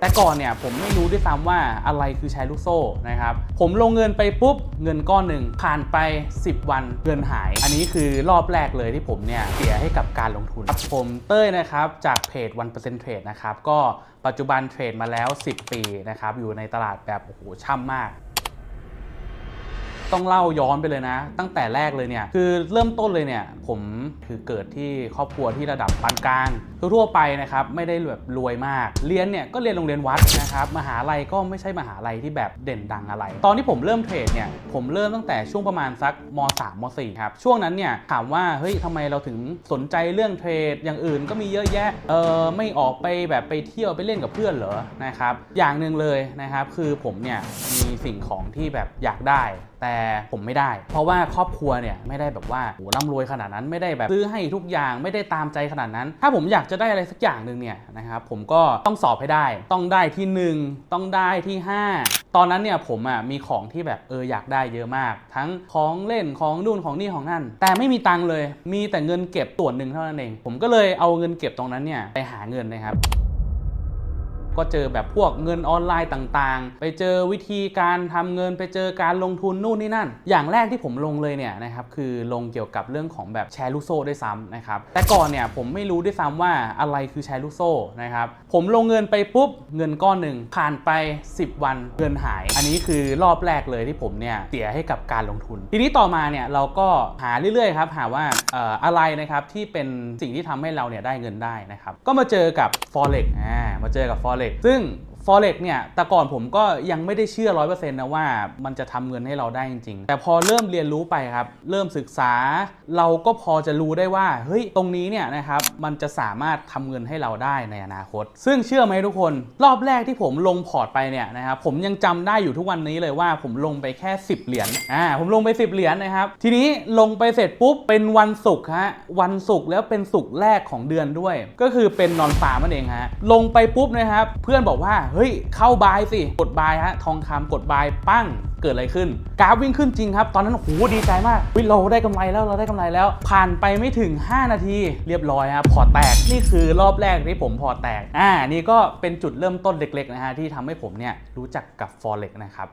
แต่ก่อนเนี่ยผมไม่รู้ด้วยซ้ำว่าอะไรคือแชร์ลูกโซ่นะครับ ผมลงเงินไปปุ๊บเงินก้อนหนึ่งผ่านไป 10 วันเงินหาย อันนี้คือรอบแรกเลยที่ผมเนี่ยเสียให้กับการลงทุนครับผมเต้ยนะครับจากเพจวันเปอร์เซ็นะครับก็ปัจจุบันเทรดมาแล้ว 10 ปีนะครับอยู่ในตลาดแบบโอ้โหช่ำมาก ต้องเล่าย้อนไปเลยนะ ตั้งแต่แรกเลยเนี่ยคือเริ่มต้นเลยเนี่ยผมคือเกิดที่ครอบครัวที่ระดับปานกลางทั่วไปนะครับไม่ได้แบบรวยมาก เรียนเนี่ยก็เรียนโรงเรียนวัดนะครับมหาลัยก็ไม่ใช่มหาลัยที่แบบเด่นดังอะไร ตอนที่ผมเริ่มเทรดเนี่ยผมเริ่มตั้งแต่ช่วงประมาณสักม 3ม4ครับช่วงนั้นเนี่ยถามว่าเฮ้ยทำไมเราถึงสนใจเรื่องเทรดอย่างอื่นก็มีเยอะแยะเออไม่ออกไปแบบไปเที่ยวไปเล่นกับเพื่อนเหรอนะครับอย่างหนึ่งเลยนะครับคือผมเนี่ยมีสิ่งของที่แบบอยากได้ แต่ผมไม่ได้ เพราะว่าครอบครัวเนี่ยไม่ได้แบบว่าโหร่ำรวยขนาดนั้นไม่ได้แบบซื้อให้ทุกอย่างไม่ได้ตามใจขนาดนั้น ถ้าผมอยากจะได้อะไรสักอย่างหนึ่งเนี่ยนะครับผมก็ต้องสอบให้ได้ ต้องได้ที่ 1 ต้องได้ที่ 5 ตอนนั้นเนี่ยผมอะมีของที่แบบเอออยากได้เยอะมาก ทั้งของเล่นของนู่นของนี่ของนั่น แต่ไม่มีตังค์เลย มีแต่เงินเก็บส่วนหนึ่งเท่านั้นเอง ผมก็เลยเอาเงินเก็บตรงนั้นเนี่ยไปหาเงินนะครับ ก็เจอแบบพวกเงินออนไลน์ต่างๆ ไปเจอวิธีการทำเงินไปเจอการลงทุนนู่นนี่นั่น อย่างแรกที่ผมลงเลยเนี่ยนะครับคือลงเกี่ยวกับเรื่องของแบบแชร์ลูกโซ่ด้วยซ้ำนะครับแต่ก่อนเนี่ยผมไม่รู้ด้วยซ้ำว่าอะไรคือแชร์ลูกโซ่นะครับผมลงเงินไปปุ๊บเงินก้อนหนึ่งผ่านไป 10 วันเงินหาย อันนี้คือรอบแรกเลยที่ผมเนี่ยเสียให้กับการลงทุน ทีนี้ต่อมาเนี่ยเราก็หาเรื่อยๆครับหาว่าอออะไรนะครับที่เป็นสิ่งที่ทำให้เราเนี่ยได้เงินได้นะครับก็มาเจอกับ forex อ่ามาเจอกับ forex ซึ่ง forex เนี่ย แต่ก่อนผมก็ยังไม่ได้เชื่อ 100%นะว่ามันจะทำเงินให้เราได้จริง ๆ แต่พอเริ่มเรียนรู้ไปครับ เริ่มศึกษา เราก็พอจะรู้ได้ว่า เฮ้ย ตรงนี้เนี่ยนะครับ มันจะสามารถทำเงินให้เราได้ในอนาคต ซึ่งเชื่อไหมทุกคน รอบแรกที่ผมลงพอร์ตไปเนี่ยนะครับ ผมยังจำได้อยู่ทุกวันนี้เลยว่าผมลงไปแค่ 10 เหรียญ อ่า ผมลงไป 10 เหรียญนะครับ ทีนี้ลงไปเสร็จปุ๊บ เป็นวันศุกร์ฮะ วันศุกร์แล้วเป็นศุกร์แรกของเดือนด้วย ก็คือเป็นนอนฟาร์มนั่นเองฮะ ลงไปปุ๊บนะครับ เพื่อนบอกว่าเฮ้ยเข้าบายสิ กดบายฮะทองคำกดบายปั้งเกิดอะไรขึ้น กราฟวิ่งขึ้นจริงครับ ตอนนั้นโอ้โหดีใจมากวิเราได้กำไรแล้วเราได้กำไรแล้ว ผ่านไปไม่ถึง 5 นาที เรียบร้อยครับพอแตกนี่คือรอบแรกที่ผมพอแตกอ่านี่ก็เป็นจุดเริ่มต้นเล็กๆนะฮะที่ทำให้ผมเนี่ยรู้จักกับ forex นะครับ